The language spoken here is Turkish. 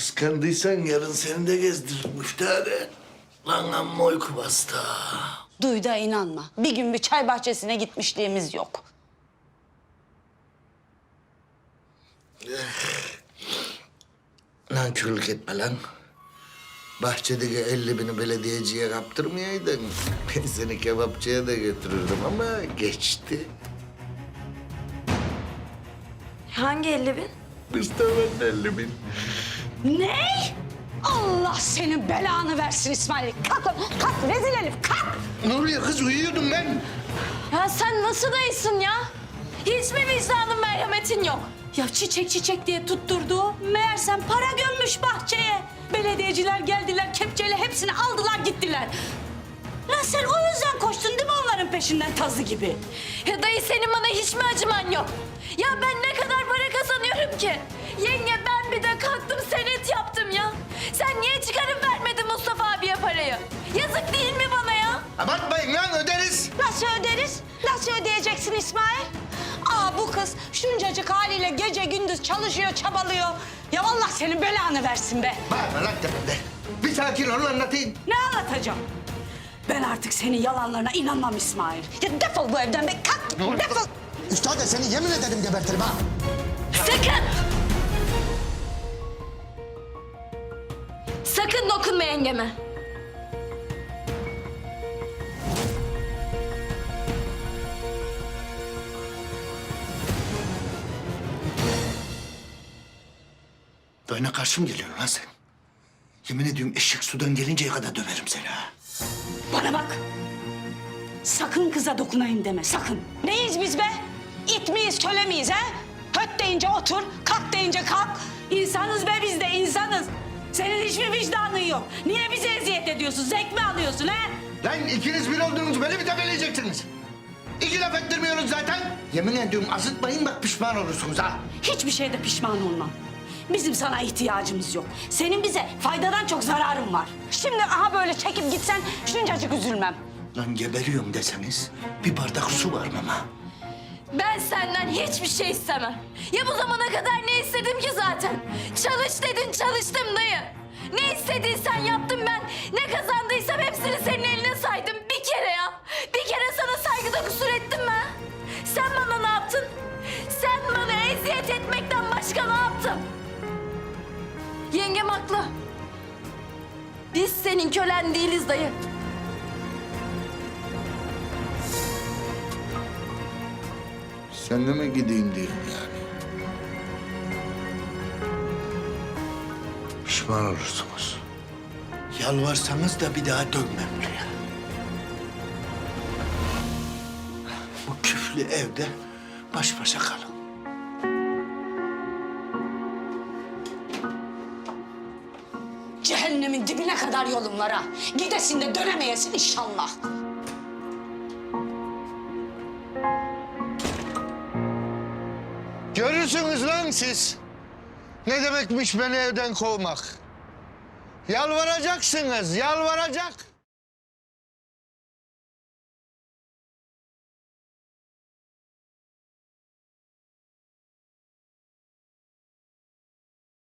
Kıskandıysan yarın seni de gezdiririm müftade. Lan amma uyku bastı. ha. Duy da inanma. Bir gün bir çay bahçesine gitmişliğimiz yok. Nankörlük etme lan. Bahçedeki elli bini belediyeciye kaptırmayaydın. Ben seni kebapçıya da götürürdüm ama geçti. Hangi 50 bin? Mustafa'nın elli bin. Ne? Allah senin belanı versin İsmail. Kalk, kalk rezil herif, kalk. Ne oluyor kız uyuyordum ben. Ya sen nasıl dayısın ya? Hiç mi vicdanın merhametin yok? Ya çiçek çiçek diye tutturdu. Meğersem para gömmüş bahçeye. Belediyeciler geldiler kepçeyle hepsini aldılar gittiler. Lan sen o yüzden koştun değil mi onların peşinden tazı gibi? Ya dayı senin bana hiç mi acıman yok? Ya ben Nasıl öderiz? Nasıl ödeyeceksin İsmail? Aa bu kız şuncacık haliyle gece gündüz çalışıyor, çabalıyor. Ya Allah senin belanı versin be. Bağırma lan tepemde. Bir sakin ol anlatayım. Ne anlatacağım? Ben artık senin yalanlarına inanmam İsmail. Ya defol bu evden be, kalk, defol. Üstad seni yemin ederim gebertirim ha. Sakın! Sakın dokunma yengeme. Böyle karşı mı geliyorsun lan sen? Yemin ediyorum eşek sudan gelinceye kadar döverim seni ha. Bana bak. Sakın kıza dokunayım deme, sakın. Neyiz biz be? İt miyiz, köle miyiz ha? Höt deyince otur, kalk deyince kalk. İnsanız be biz de, insanız. Senin hiçbir vicdanın yok. Niye bize eziyet ediyorsun, zevk mi alıyorsun ha? Lan ikiniz bir olduğunuz beni mi tepeleyeceksiniz? İki laf ettirmiyoruz zaten. Yemin ediyorum azıtmayın bak pişman olursunuz ha. Hiçbir şeyde pişman olmam. Bizim sana ihtiyacımız yok. Senin bize faydadan çok zararın var. Şimdi aha böyle çekip gitsen şuncacık üzülmem. Lan geberiyorum deseniz bir bardak su var mama. Ben senden hiçbir şey istemem. Ya bu zamana kadar ne istedim ki zaten? Çalış dedin çalıştım dayı. Ne istediysen yaptım ben. Ne kazandıysam hepsini senin eline saydım. Bir kere ya. Bir kere sana saygıda kusur ettim mi? Sen bana ne yaptın? Sen bana eziyet etmekten başka ne yaptın? Yengem haklı. Biz senin kölen değiliz dayı. Sen de mi gideyim diyorum yani? Pişman olursunuz. Yalvarsanız da bir daha dönmem buraya. Bu küflü evde baş başa kalın. Cehennemin dibine kadar yolun var ha. Gidesin de dönemeyesin inşallah. Görürsünüz lan siz. Ne demekmiş beni evden kovmak. Yalvaracaksınız, yalvaracak.